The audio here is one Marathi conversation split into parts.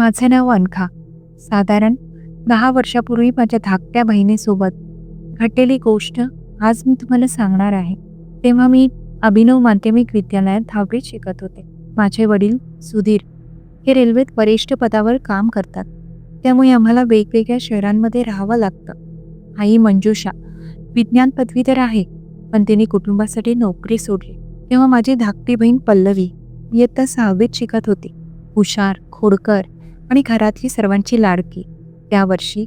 माझं नाव अनखा. साधारण दहा वर्षापूर्वी माझ्या धाकट्या बहिणीसोबत घडलेली गोष्ट आज मी तुम्हाला सांगणार आहे. तेव्हा मी अभिनव माध्यमिक विद्यालयात दहावीत शिकत होते. माझे वडील सुधीर हे रेल्वेत वरिष्ठ पदावर काम करतात. त्यामुळे आम्हाला वेगवेगळ्या शहरांमध्ये राहावं लागतं. आई मंजुषा विज्ञान पदवी तर आहे पण तिने कुटुंबासाठी नोकरी सोडली. तेव्हा माझी धाकटी बहीण पल्लवी इयत्ता सहावीत शिकत होती. हुशार खोडकर आणि घरातली सर्वांची लाडकी. त्या वर्षी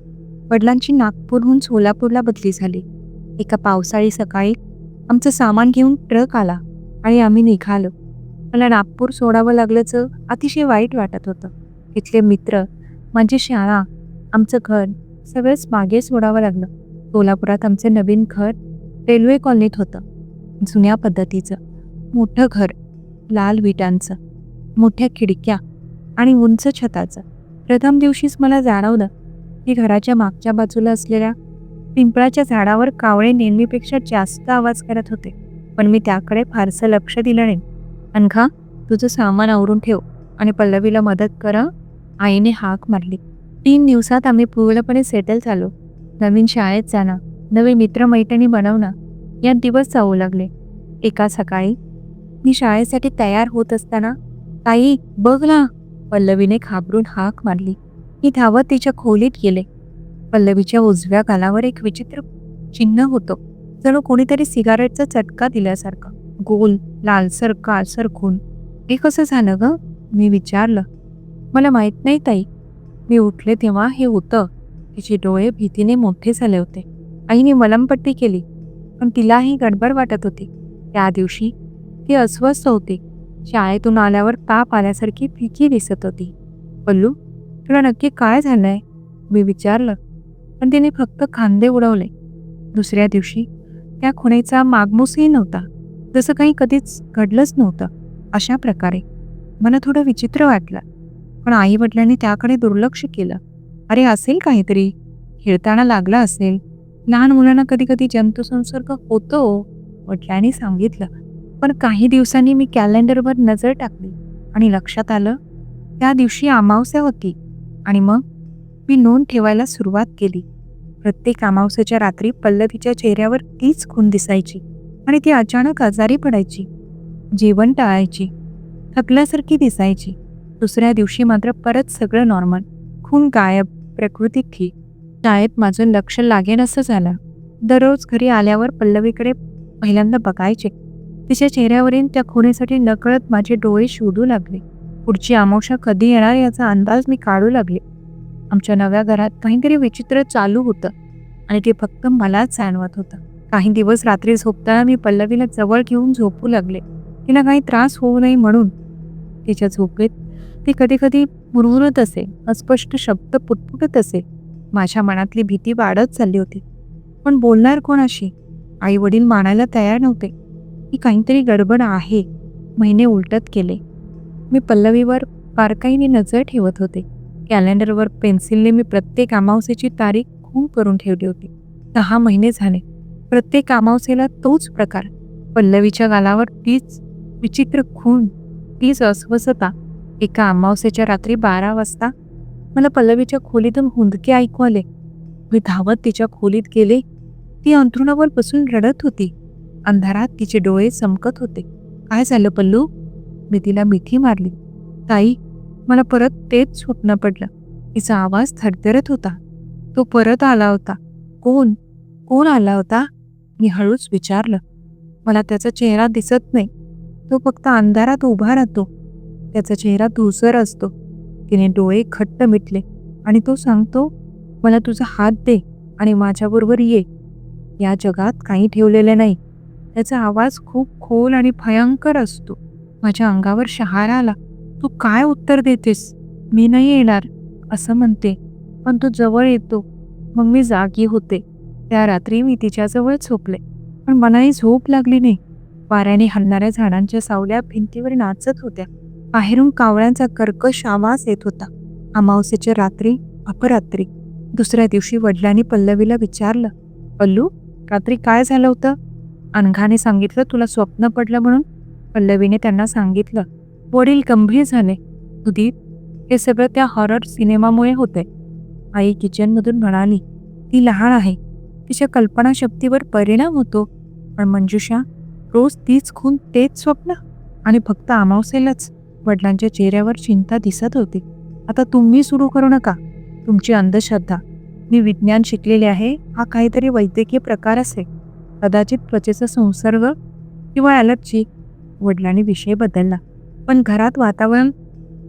वडिलांची नागपूरहून सोलापूरला बदली झाली. एका पावसाळी सकाळी आमचं सामान घेऊन ट्रक आला आणि आम्ही निघालो. मला नागपूर सोडावं लागल्याचं अतिशय वाईट वाटत होतं. तिथले मित्र माझी शाळा आमचं घर सगळंच मागे सोडावं लागलं. सोलापुरात आमचे नवीन घर रेल्वे कॉलनीत होतं. जुन्या पद्धतीचं. मोठं घर लाल विटांचं. मोठ्या खिडक्या आणि उंच छताचं. प्रथम दिवशीच मला जाणवलं की घराच्या मागच्या बाजूला असलेल्या पिंपळाच्या झाडावर कावळे नेहमीपेक्षा जास्त आवाज करत होते. पण मी त्याकडे फारसं लक्ष दिलं नाही. अनखा तुझं सामान आवरून ठेव आणि पल्लवीला मदत कर. आईने हाक मारली. तीन दिवसात आम्ही पूर्णपणे सेटल झालो. नवीन शाळेत जाणं नवे मित्रमैत्रिणी बनवणं यात दिवस जाऊ लागले. एका सकाळी मी शाळेसाठी तयार होत असताना ताई बघ ना पल्लवीने घाबरून हाक मारली. मी धावत तिच्या खोलीत गेले. पल्लवीच्या उजव्या गालावर एक विचित्र चिन्ह होतं. जणू कोणीतरी सिगारेटचा चटका दिल्यासारखं. गोल लालसर काळसर खून. हे कसं झालं ग? मी विचारलं. मला माहीत नाही ताई. मी उठले तेव्हा हे होतं. तिचे डोळे भीतीने मोठे झाले होते. आईने मलमपट्टी केली. पण तिलाही गडबड वाटत होती. त्या दिवशी ती अस्वस्थ होती. शाळेतून आल्यावर ताप आल्यासारखी फिकी दिसत होती. पल्लू तुला नक्की काय झालंय? मी विचारलं पण तिने फक्त खांदे उडवले. दुसऱ्या दिवशी त्या खुणेचा मागमूसही नव्हता जसं काही कधीच घडलंच नव्हतं अशा प्रकारे. मला थोडं विचित्र वाटलं पण आई वडिलांनी त्याकडे दुर्लक्ष केलं. अरे असेल काहीतरी? खेळताना लागला असेल. लहान मुलांना कधी कधी जंतुसंसर्ग होतो वडिलांनी सांगितलं. पण काही दिवसांनी मी कॅलेंडरवर नजर टाकली आणि लक्षात आलं त्या दिवशी अमावस्या होती आणि मग मी नोंद ठेवायला सुरुवात केली. प्रत्येक अमावस्याच्या रात्री पल्लवीच्या चेहऱ्यावर तीच खून दिसायची आणि ती अचानक आजारी पडायची जेवण टाळायची थकल्यासारखी दिसायची. दुसऱ्या दिवशी मात्र परत सगळं नॉर्मल खून गायब प्रकृती ठीक. शाळेत माझं लक्ष लागेन असं झालं. दररोज घरी आल्यावर पल्लवीकडे पहिल्यांदा बघायचे. तिच्या चेहऱ्यावरील त्या खुणेसाठी नकळत माझे डोळे शोधू लागले. पुढची अमावस्या कधी येणार याचा अंदाज मी काढू लागले. आमच्या नव्या घरात काहीतरी विचित्र चालू होतं आणि ते फक्त मलाच जाणवत होतं. काही दिवस रात्री झोपताना मी पल्लवीला जवळ घेऊन झोपू लागले. तिला काही त्रास होऊ नये म्हणून. तिच्या झोपेत ती कधी कधी मुरमुरत असे अस्पष्ट शब्द पुटपुटत असे माझ्या मनातली भीती वाढत चालली होती. पण बोलणार कोणाशी? आई वडील मानायला तयार नव्हते. की काहीतरी गडबड आहे महिने उलटत केले मी पल्लवीवर बारकाईने नजर ठेवत होते. कॅलेंडरवर पेन्सिलने मी प्रत्येक अमावस्येची तारीख खून करून ठेवली होती. दहा महिने झाले. प्रत्येक अमावस्येला तोच प्रकार. पल्लवीच्या गालावर तीच विचित्र खून तीच अस्वस्थता. एका अमावस्येच्या रात्री बारा वाजता मला पल्लवीच्या खोलीतून हुंदके ऐकू आले. मी धावत तिच्या खोलीत गेले. ती अंथरुणावर बसून रडत होती. अंधारात तिचे डोळे चमकत होते. काय झालं पल्लू? मी तिला मिठी मारली. ताई मला परत तेच स्वप्न पडलं. तिचा आवाज थरथरत होता. तो परत आला होता. कोण? कोण आला होता? मी हळूच विचारलं. मला त्याचा चेहरा दिसत नाही. तो फक्त अंधारात उभा राहतो. त्याचा चेहरा धुसर असतो. तिने डोळे खट्ट मिटले आणि तो सांगतो मला तुझा हात दे आणि माझ्याबरोबर ये. या जगात काही ठेवलेले नाही. त्याचा आवाज खूप खोल आणि भयंकर असतो. माझ्या अंगावर शहारा आला. तू काय उत्तर देतेस? मी नाही येणार असं म्हणते. पण तो जवळ येतो. मग मी जागी होते. त्या रात्री मी तिच्याजवळ झोपले. पण मलाही झोप लागली नाही. वाऱ्याने हलणाऱ्या झाडांच्या सावल्या भिंतीवर नाचत होत्या. बाहेरून कावळ्यांचा कर्कश आवाज येत होता. अमावस्येच्या रात्री अपरात्री. दुसऱ्या दिवशी वडिलांनी पल्लवीला विचारलं पल्लू रात्री काय झालं होतं? अनघाने सांगितलं तुला स्वप्न पडलं म्हणून? पल्लवीने त्यांना सांगितलं वडील गंभीर झाले. सुदीप हे सगळं त्या हॉरर सिनेमामुळे होते आई किचनमधून म्हणाली ती लहान आहे. तिच्या कल्पनाशक्तीवर परिणाम होतो. पण मंजुषा रोज तीच खून तेच स्वप्न. आणि फक्त अमावसेलाच वडिलांच्या चेहऱ्यावर चिंता दिसत होती. आता तुम्ही सुरू करू नका. तुमची अंधश्रद्धा. मी विज्ञान शिकलेले आहे. हा काहीतरी वैद्यकीय प्रकार असेल. कदाचित त्वचेचा संसर्ग किंवा ॲलर्जी वडिलांनी विषय बदलला. पण घरात वातावरण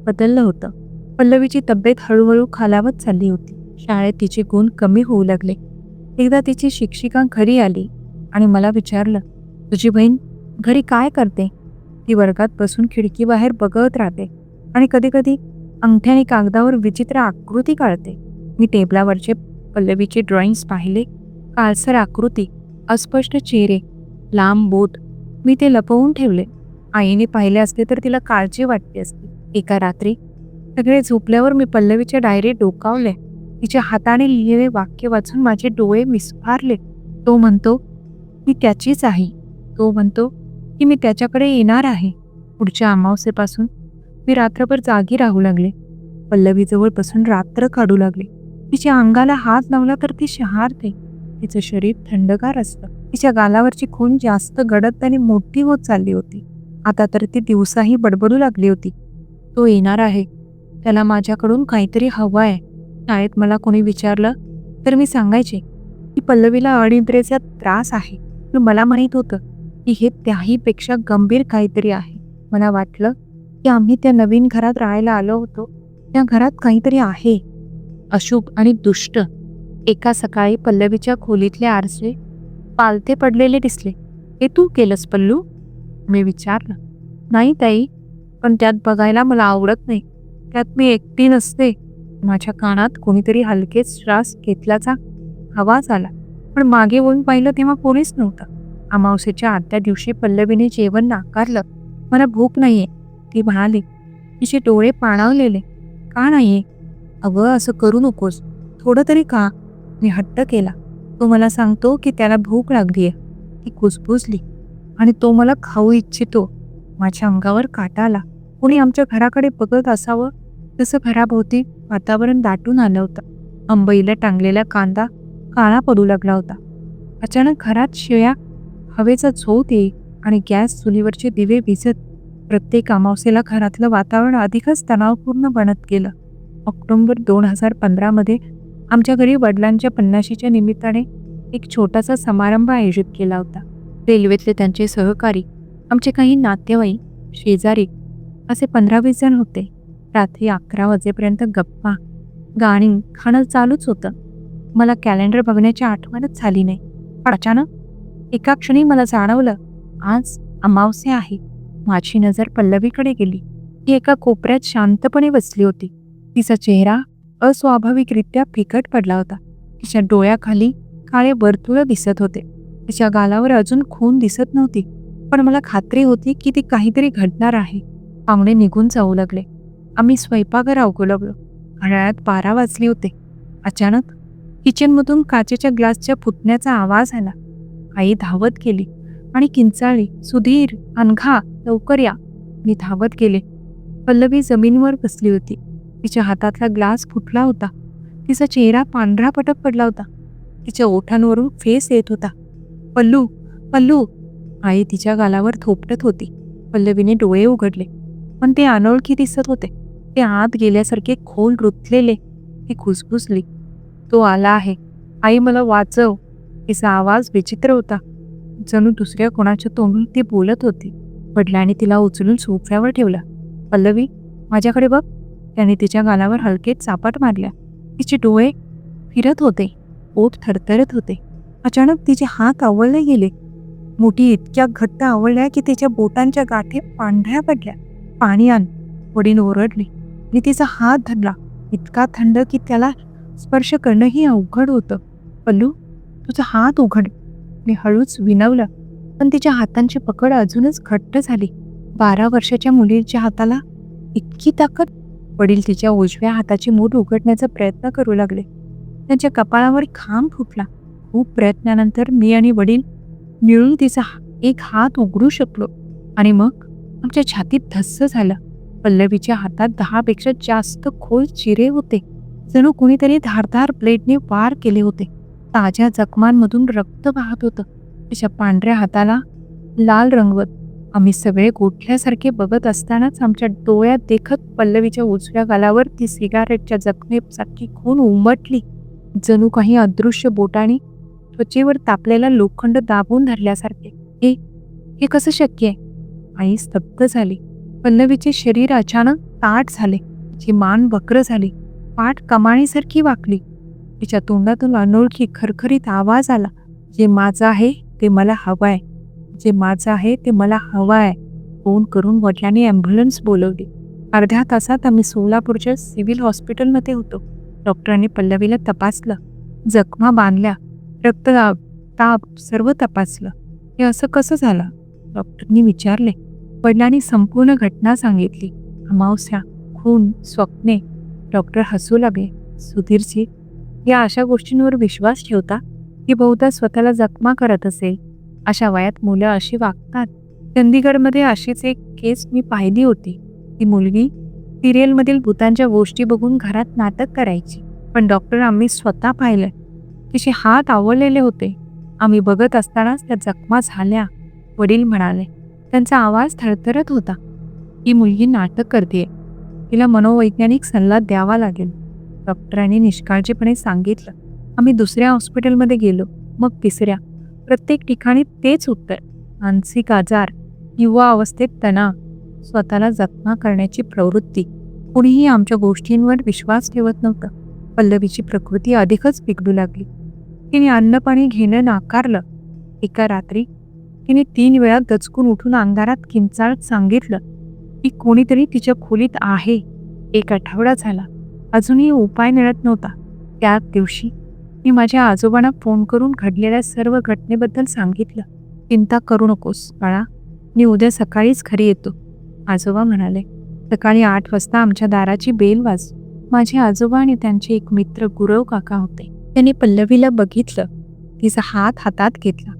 बदललं होतं. पल्लवीची तब्येत हळूहळू खालावत चालली होती. शाळेत तिचे गुण कमी होऊ लागले. एकदा तिची शिक्षिका घरी आली आणि मला विचारलं तुझी बहीण घरी काय करते? ती वर्गात बसून खिडकीबाहेर बघत राहते आणि कधीकधी अंगठ्याने कागदावर विचित्र आकृती काढते. मी टेबलावरचे पल्लवीचे ड्रॉइंग्स पाहिले. काळसर आकृती अस्पष्ट चेहरे लांब बोट. मी ते लपवून ठेवले. आईने पाहिले असते तर तिला काळजी वाटली असती. एका रात्री सगळे झोपल्यावर मी पल्लवीच्या डायरी डोकावले. तिच्या हाताने लिहिलेले वाक्य वाचून माझे डोळे विस्फारले. तो म्हणतो मी त्याचीच आहे. तो म्हणतो की मी त्याच्याकडे येणार आहे. पुढच्या अमावस्येपासून मी रात्रभर जागी राहू लागले. पल्लवीजवळ बसून रात्र काढू लागले. तिच्या अंगाला हात लावला तर ती शहारते. तिचं शरीर थंडगार असतं. तिच्या गालावरची खून जास्त गडद आणि मोठी होत चालली होती. आता तर ती दिवसाही बडबडू लागली होती. तो येणार आहे. त्याला माझ्याकडून काहीतरी हवं आहे शाळेत मला कोणी विचारलं तर मी सांगायचे की पल्लवीला अनिद्रेचा त्रास आहे. पण मला माहीत होतं की हे त्याहीपेक्षा गंभीर काहीतरी आहे. मला वाटलं की आम्ही त्या नवीन घरात राहायला आलो होतो. त्या घरात काहीतरी आहे. अशुभ आणि दुष्ट एका सकाळी पल्लवीच्या खोलीतले आरसे पालथे पडलेले दिसले. हे तू केलंस पल्लू? मी विचारलं. नाही ताई पण त्यात बघायला मला आवडत नाही. त्यात मी एकटी नसते. माझ्या कानात कोणीतरी हलकेच श्वास घेतल्याचा आवाज आला. पण मागे वळून पाहिलं तेव्हा कोणीच नव्हतं. अमावस्येच्या आदल्या दिवशी पल्लवीने जेवण नाकारलं. मला भूक नाही आहे ती म्हणाली. तिचे डोळे पाणावलेले. का नाहीये? अगं असं करू नकोस. थोडं तरी का मी हट्ट केला. तो मला सांगतो की त्याला भूक लागली आहे ती कुसबुजली आणि तो मला खाऊ इच्छितो. माझ्या अंगावर काटा आला. कोणी आमच्या घराकडे बघत असावं? तसं घराभोवती वातावरण दाटून आलं होतं. अंबईला टांगलेला कांदा काळा पडू लागला होता. अचानक घरात शिळ्या हवेचा झोत येई आणि गॅस चुलीवरचे दिवे भिजत प्रत्येक अमावसेला घरातलं वातावरण अधिकच तणावपूर्ण बनत गेलं. ऑक्टोबर दोन हजार पंधरामध्ये आमच्या घरी वडिलांच्या पन्नाशीच्या निमित्ताने एक छोटासा समारंभ आयोजित केला होता. रेल्वेतले त्यांचे सहकारी आमचे काही नातेवाईक शेजारी असे पंधरा वीस जण होते. रात्री अकरा वाजेपर्यंत गप्पा गाणी खाणं चालूच होतं. मला कॅलेंडर बघण्याची आठवणच झाली नाही. पण अचानक एका क्षणी मला जाणवलं आज अमावस्या आहे. माझी नजर पल्लवीकडे गेली. ती एका कोपऱ्यात शांतपणे बसली होती. तिचा चेहरा अस्वाभाविकरित्या फिकट पडला होता. तिच्या डोळ्याखाली काळे वर्तुळ दिसत होते. तिच्या गालावर अजून खून दिसत नव्हती पण मला खात्री होती की ती काहीतरी घडणार आहे. पाहुणे निघून जाऊ लागले. आम्ही स्वयंपाकघर अवघू लागलो घड्याळात बारा वाजले होते. अचानक किचनमधून काचेच्या ग्लासच्या फुटण्याचा आवाज आला. आई धावत गेली आणि किंचाळली सुधीर अनघा लवकर या. मी धावत गेले. पल्लवी जमीनवर बसली होती. तिच्या हातातला ग्लास फुटला होता. तिचा चेहरा पांढरा पटक पडला होता. तिच्या ओठांवरून फेस येत होता. पल्लू पल्लू! आई तिच्या गालावर थोपटत होती. पल्लवीने डोळे उघडले. पण ते अनोळखी दिसत होते. ते आत गेल्यासारखे खोल रुतलेले. ती खुसफुसली तो आला आहे. आई मला वाचव. तिचा आवाज विचित्र होता. जणू दुसऱ्या कोणाच्या तोंडून ती बोलत होती. वडिलांनी तिला उचलून सोफ्यावर ठेवला. पल्लवी माझ्याकडे बघ. त्याने तिच्या गालावर हलकेत चापाट मारल्या. तिचे डोळे फिरत होते. ओठ थरथरत होते. अचानक तिचे हात आवळले गेले. मुठी इतक्या घट्ट आवळल्या की तिच्या बोटांच्या गाठी पांढऱ्या पडल्या. पाणी आण. वडील ओरडले. मी तिचा हात धरला. इतका थंड की त्याला स्पर्श करणंही अवघड होतं. पल्लू तुझा हात उघड. मी हळूच विनवलं. पण तिच्या हातांची पकड अजूनच घट्ट झाली. बारा वर्षाच्या मुलीच्या हाताला इतकी ताकद वडील तिच्या उजव्या हाताची मूठ उघडण्याचा प्रयत्न करू लागले. त्यांच्या कपाळावर खांब फुटला. खूप प्रयत्नानंतर मी आणि वडील मिळून तिचा एक हात उघडू शकलो आणि मग आमच्या छातीत धस्स झालं. पल्लवीच्या हातात दहापेक्षा जास्त खोल चिरे होते. जणू कुणीतरी धारधार ब्लेडने वार केले होते. ताज्या जखमांमधून रक्त वाहत होतं. तिच्या पांढऱ्या हाताला लाल रंगवत आम्ही सगळे गोठल्यासारखे बघत असतानाच आमच्या डोळ्यात देखत पल्लवीच्या उजव्या गालावर ती सिगारेटच्या जखमेसारखी खून उमटली. जणू काही अदृश्य बोटाने त्वचेवर तापलेला लोखंड दाबून धरल्यासारखे. हे हे कसं शक्य आहे? आई स्तब्ध झाली. पल्लवीचे शरीर अचानक ताट झाले. तिची मान वक्र झाली. पाठ कमाणीसारखी वाकली. तिच्या तोंडातून अनोळखी खरखरीत आवाज आला. जे माझं आहे ते मला हवं आहे. जे माझं आहे ते मला हवं आहे. फोन करून वडिलांनी ॲम्ब्युलन्स बोलवली. अर्ध्या तासात आम्ही सोलापूरच्या सिव्हिल हॉस्पिटलमध्ये होतो. डॉक्टरांनी पल्लवीला तपासलं. जखमा बांधल्या. रक्तदाब ताप सर्व तपासलं. हे असं कसं झालं? डॉक्टरनी विचारले. वडिलांनी संपूर्ण घटना सांगितली. अमावस्या खून स्वप्ने. डॉक्टर हसू लागले. सुधीरजी या अशा गोष्टींवर विश्वास ठेवता की बहुधा स्वतःला जखमा करत असेल? अशा वयात मुलं अशी वागतात. चंदीगडमध्ये अशीच एक केस मी पाहिली होती. ती मुलगी सिरियलमधील भूतांच्या गोष्टी बघून घरात नाटक करायची. पण डॉक्टर आम्ही स्वतः पाहिलं. तिचे हात आवळलेले होते. आम्ही बघत असतानाच त्या जखमा झाल्या. वडील म्हणाले त्यांचा आवाज थरथरत होता. ही मुलगी नाटक करते तिला मनोवैज्ञानिक सल्ला द्यावा लागेल. डॉक्टरांनी निष्काळजीपणे सांगितलं. आम्ही दुसऱ्या हॉस्पिटलमध्ये गेलो. मग तिसऱ्या प्रत्येक ठिकाणी तेच उत्तर. मानसिक आजार युवा अवस्थेत तणाव स्वतःला जखमा करण्याची प्रवृत्ती. कुणीही आमच्या गोष्टींवर विश्वास ठेवत नव्हतं. पल्लवीची प्रकृती अधिकच बिघडू लागली. तिने अन्नपाणी घेणं नाकारलं. एका रात्री तिने तीन वेळा दचकून उठून अंधारात किंचाळत सांगितलं की कोणीतरी तिच्या खोलीत आहे. एक आठवडा झाला. अजूनही उपाय मिळत नव्हता. त्याच दिवशी मी माझ्या आजोबांना फोन करून घडलेल्या सर्व घटनेबद्दल सांगितलं. चिंता करू नकोस बाळा. मी उद्या सकाळीच घरी येतो. आजोबा म्हणाले सकाळी आठ वाजता आमच्या दाराची बेल वाज माझे आजोबा आणि त्यांचे एक मित्र गुरव काका होते. त्यांनी पल्लवीला बघितलं. तिचा हात हातात घेतला.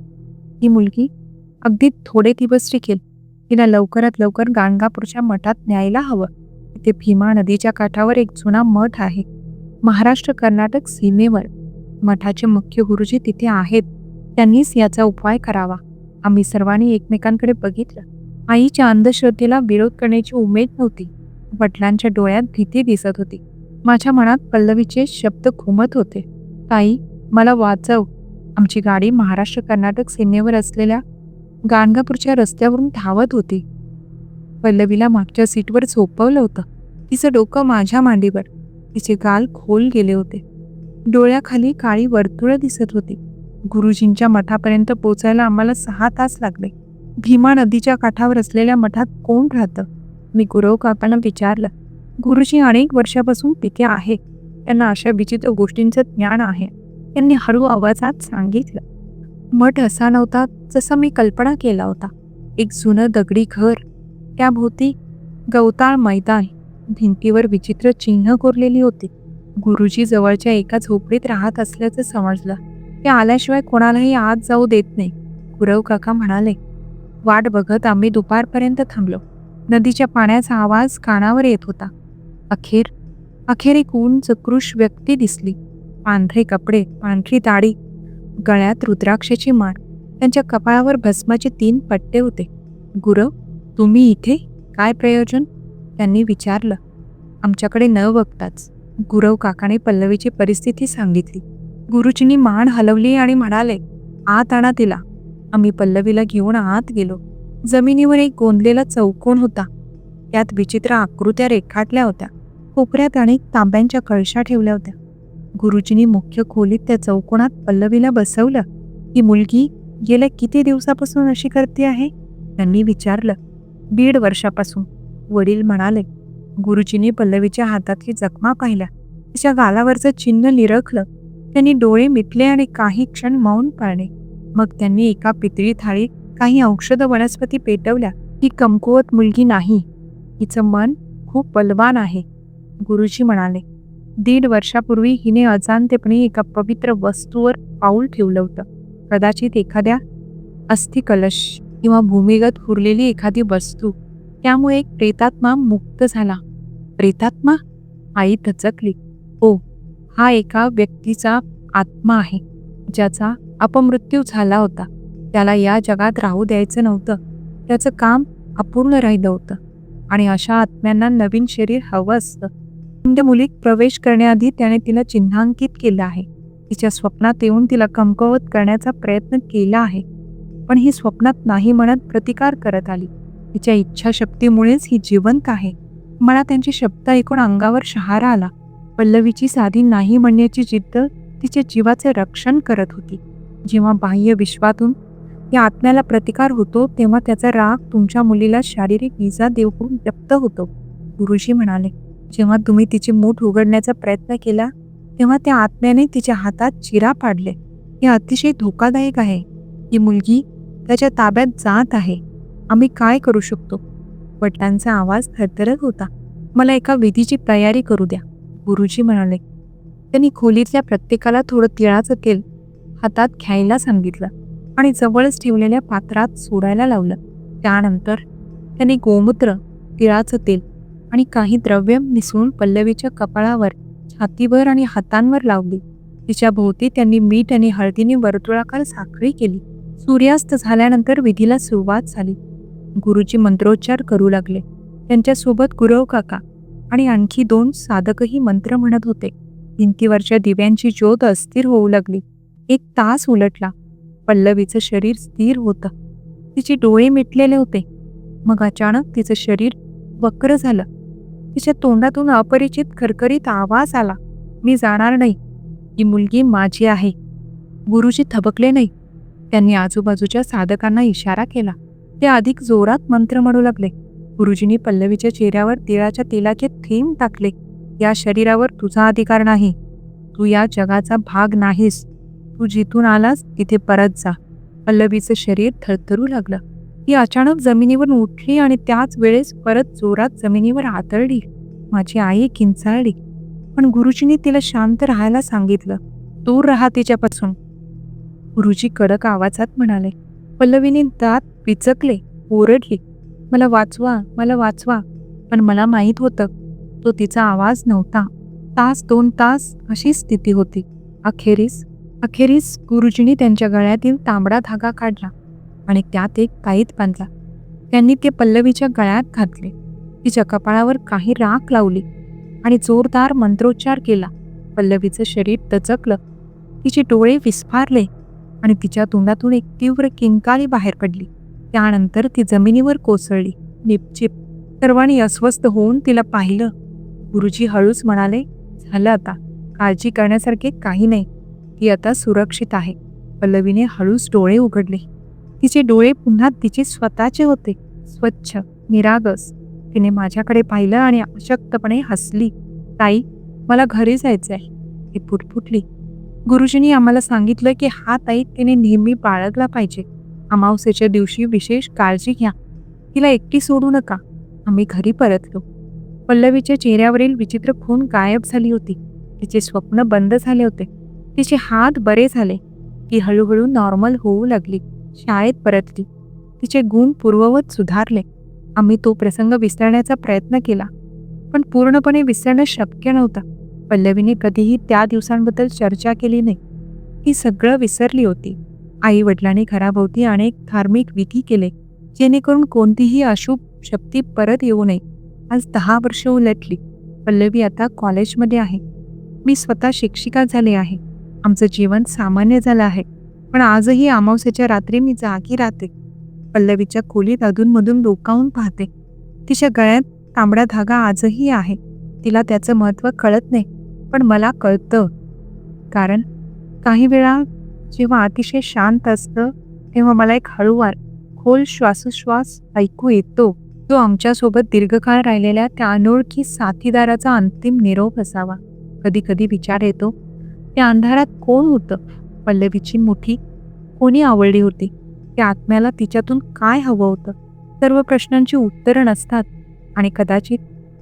ही मुलगी अगदी थोडे दिवस टिकेल. तिला लवकरात लवकर गाणगापूरच्या मठात न्यायला हवं. तिथे भीमा नदीच्या काठावर एक जुना मठ आहे. महाराष्ट्र कर्नाटक सीमेवर. मठाचे मुख्य गुरुजी तिथे आहेत. त्यांनीच याचा उपाय करावा. आम्ही सर्वांनी एकमेकांकडे बघितलं. आईच्या अंधश्रद्धेला विरोध करण्याची उमेद नव्हती. वडिलांच्या डोळ्यात भीती दिसत होती. माझ्या मनात पल्लवीचे शब्द घुमत होते. ताई मला वाचव. आमची गाडी महाराष्ट्र कर्नाटक सीमेवर असलेल्या गाणगापूरच्या रस्त्यावरून धावत होती. पल्लवीला मागच्या सीटवर झोपवलं होतं. तिचं डोकं माझ्या मांडीवर. तिचे गाल खोल गेले होते. डोळ्याखाली काळी वर्तुळं दिसत होती. गुरुजींच्या मठापर्यंत पोचायला आम्हाला सहा तास लागले. भीमा नदीच्या काठावर असलेल्या मठात कोण राहतं? मी गुरव काकांना विचारलं. गुरुजी अनेक वर्षापासून तिथे आहे. त्यांना अशा विचित्र गोष्टींचं ज्ञान आहे. त्यांनी हळू आवाजात सांगितलं. मठ असा नव्हता जसा मी कल्पना केला होता. एक जुनं दगडी घर. त्याभोवती गवताळ मैदान. भिंतीवर विचित्र चिन्ह कोरलेली होती. गुरुजी जवळच्या एका झोपडीत राहत असल्याचं समजलं. ते आल्याशिवाय कोणालाही आत जाऊ देत नाही. गुरव काका म्हणाले वाट बघत आम्ही दुपारपर्यंत थांबलो. नदीच्या पाण्याचा आवाज कानावर येत होता. अखेर अखेर एक उंच कृश व्यक्ती दिसली. पांढरे कपडे पांढरी दाढी गळ्यात रुद्राक्षाची माळ. त्यांच्या कपाळावर भस्माचे तीन पट्टे होते. गुरव तुम्ही इथे? काय प्रयोजन? त्यांनी विचारलं. आमच्याकडे न बघताच. गुरव काकाने पल्लवीची परिस्थिती सांगितली. गुरुजींनी मान हलवली आणि म्हणाले आत आणा तिला. आम्ही पल्लवीला घेऊन आत गेलो. जमिनीवर एक गोंदलेला चौकोन होता. त्यात विचित्र आकृत्या रेखाटल्या होत्या. कोपऱ्यात अनेक तांब्यांच्या कळशा ठेवल्या होत्या. गुरुजींनी मुख्य खोलीत त्या चौकोनात पल्लवीला बसवलं. ही मुलगी गेल्या किती दिवसापासून अशी करते आहे? त्यांनी विचारलं. दीड वर्षापासून. वडील म्हणाले गुरुजीने पल्लवीच्या हातातली जखमा पाहिल्या. तिच्या गालावरचं चिन्ह निरखलं. त्यांनी डोळे मिटले आणि काही क्षण मौन पाळले. मग त्यांनी एका पितळी थाळीत काही औषध वनस्पती पेटवल्या. ही कमकुवत मुलगी नाही. हिचं मन खूप बलवान आहे. गुरुजी म्हणाले दीड वर्षापूर्वी हिने अजाणतेपणे एका पवित्र वस्तूवर पाऊल ठेवलं होतं. कदाचित एखाद्या अस्थिकलश किंवा भूमिगत उरलेली एखादी वस्तू त्यामुळे एक प्रेतात्मा मुक्त झाला. प्रेतात्मा? आई धचकली. हो हा एका व्यक्तीचा आत्मा आहे ज्याचा अपमृत्यू झाला होता. त्याला या जगात राहू द्यायचं नव्हतं. त्याचं काम अपूर्ण राहिलं होतं. आणि अशा आत्म्यांना नवीन शरीर हवं असतं. त्या मुलीत प्रवेश करण्याआधी त्याने तिला चिन्हांकित केलं आहे. तिच्या स्वप्नात येऊन तिला कमकवत करण्याचा प्रयत्न केला आहे. पण ही स्वप्नात नाही म्हणत प्रतिकार करत आली. तिच्या इच्छाशक्तीमुळेच ही जिवंत आहे. मला त्यांचे शब्द ऐकून अंगावर शहारा आला. पल्लवीची साधी नाही म्हणण्याची जिद्द तिच्या जीवाचे रक्षण करत होती. जेव्हा बाह्य विश्वातून या आत्म्याला प्रतिकार होतो तेव्हा त्याचा राग तुमच्या मुलीला शारीरिक इजा देऊन व्यक्त होतो. गुरुजी म्हणाले जेव्हा तुम्ही तिची मूठ उघडण्याचा प्रयत्न केला तेव्हा त्या आत्म्याने तिच्या हातात चिरा पाडले. हे अतिशय धोकादायक आहे. ही मुलगी त्याच्या ताब्यात जात आहे. आम्ही काय करू शकतो? वडिलांचा आवाज थरथरत होता. मला एका विधीची तयारी करू द्या गुरुजी म्हणाले. त्यांनी खोलीतल्या प्रत्येकाला थोडं तिळाचं तेल हातात घ्यायला सांगितलं आणि जवळच ठेवलेल्या पात्रात सोडायला लावलं. त्यानंतर त्यांनी गोमूत्र तिळाचं तेल आणि काही द्रव्य मिसळून पल्लवीच्या कपाळावर छातीवर आणि हातांवर लावली. तिच्या भोवती त्यांनी मीठ आणि हळदीने वर्तुळाकार साखळी केली. सूर्यास्त झाल्यानंतर विधीला सुरुवात झाली. गुरुजी मंत्रोच्चार करू लागले. त्यांच्यासोबत गुरव काका आणि आणखी दोन साधकही मंत्र म्हणत होते. भिंतीवरच्या दिव्यांची ज्योत अस्थिर होऊ लागली. एक तास उलटला. पल्लवीचं शरीर स्थिर होतं. तिचे डोळे मिटलेले होते. मग अचानक तिचं शरीर वक्र झालं. तिच्या तोंडातून अपरिचित खरखरीत आवाज आला. मी जाणार नाही. ही मुलगी माझी आहे. गुरुजी थबकले नाही. त्यांनी आजूबाजूच्या साधकांना इशारा केला. ते अधिक जोरात मंत्र म्हणू लागले. गुरुजींनी पल्लवीच्या चेहऱ्यावर तिळाच्या तेलाचे थेंब टाकले. या शरीरावर तुझा अधिकार नाही. तू या जगाचा भाग नाहीस. तू जिथून आलास तिथे परत जा. पल्लवीचं शरीर थरथरू लागलं. ती अचानक जमिनीवर उठली आणि त्याच वेळेस परत जोरात जमिनीवर आतळली माझी आई किंचाळली. पण गुरुजींनी तिला शांत राहायला सांगितलं. दूर राहा तिच्यापासून. गुरुजी कडक आवाजात म्हणाले. पल्लवीने दात पिचकले ओरडली मला वाचवा मला वाचवा. पण मला माहीत होतं तो तिचा आवाज नव्हता. तास दोन तास अशी स्थिती होती. अखेरीस अखेरीस गुरुजींनी त्यांच्या गळ्यातील तांबडा धागा काढला आणि त्यात एक काईत बांधला. त्यांनी ते पल्लवीच्या गळ्यात घातले. तिच्या कपाळावर काही राख लावली आणि जोरदार मंत्रोच्चार केला. पल्लवीचं शरीर दचकलं तिचे डोळे विस्फारले आणि तिच्या तोंडातून एक तीव्र किंकाळी बाहेर पडली. त्यानंतर ती जमिनीवर कोसळली. निपचिप. सर्वांनी अस्वस्थ होऊन तिला पाहिलं. गुरुजी हळूच म्हणाले झालं आता. काळजी करण्यासारखे काही नाही. ती आता सुरक्षित आहे. पल्लवीने हळूच डोळे उघडले. तिचे डोळे पुन्हा तिचे स्वतःचे होते. स्वच्छ निरागस. तिने माझ्याकडे पाहिलं आणि अशक्तपणे हसली. ताई मला घरी जायचं आहे. ती पुटपुटली. गुरुजींनी आम्हाला सांगितलं की हा ताई तिने नेहमी बाळगला पाहिजे. अमावस्येच्या दिवशी विशेष काळजी घ्या. तिला एकटी सोडू नका. आम्ही घरी परतलो. पल्लवीच्या चेहऱ्यावरील विचित्र खून गायब झाली होती. तिचे स्वप्न बंद झाले होते. तिचे हात बरे झाले. ती हळूहळू नॉर्मल होऊ लागली. शाळेत परतली. तिचे गुण पूर्ववत सुधारले. आम्ही तो प्रसंग विसरण्याचा प्रयत्न केला. पण पूर्णपणे विसरणं शक्य नव्हतं. पल्लवीने कधीही त्या दिवसांबद्दल चर्चा केली नाही. ती सगळं विसरली होती. आई वडिलांनी घराभोवती अनेक धार्मिक विधी केले जेणेकरून कोणतीही अशुभ शक्ती परत येऊ नये. आज दहा वर्ष उलटली. पल्लवी आता कॉलेजमध्ये आहे. मी स्वतः शिक्षिका झाले आहे. आमचं जीवन सामान्य झालं आहे. पण आजही अमावस्याच्या रात्री मी जागी राहते. पल्लवीच्या खोलीत अधूनमधून डोकावून पाहते. तिच्या गळ्यात तांबडा धागा आजही आहे. तिला त्याचं महत्त्व कळत नाही पण मला कळतं. कारण काही वेळा जेव्हा अतिशय शांत असतं तेव्हा मला एक हळूवार खोल श्वासोश्वास ऐकू येतो. तो आमच्यासोबत दीर्घकाळ राहिलेल्या त्या अनोळखी साथीदाराचा अंतिम निरोप असावा. कधी कधी विचार येतो त्या अंधारात कोण होतं? पल्लवीची मुठी? कोणी आवडली होती? त्या आत्म्याला तिच्यातून काय हवं होतं? सर्व प्रश्नांची उत्तरं नसतात आणि कदाचित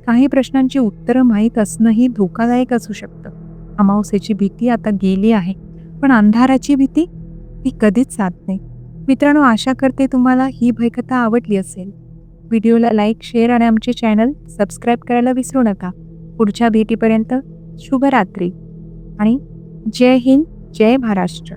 काही प्रश्नांची उत्तरं माहीत असणंही धोकादायक असू शकतं. अमावस्येची भीती आता गेली आहे. पण अंधाराची भीती ही कधीच जात नाही. मित्रांनो आशा करते तुम्हाला ही भयकथा आवडली असेल. व्हिडिओला लाईक शेअर आणि आमचे चॅनल सबस्क्राईब करायला विसरू नका. पुढच्या भेटीपर्यंत शुभरात्री आणि जय हिंद जय महाराष्ट्र.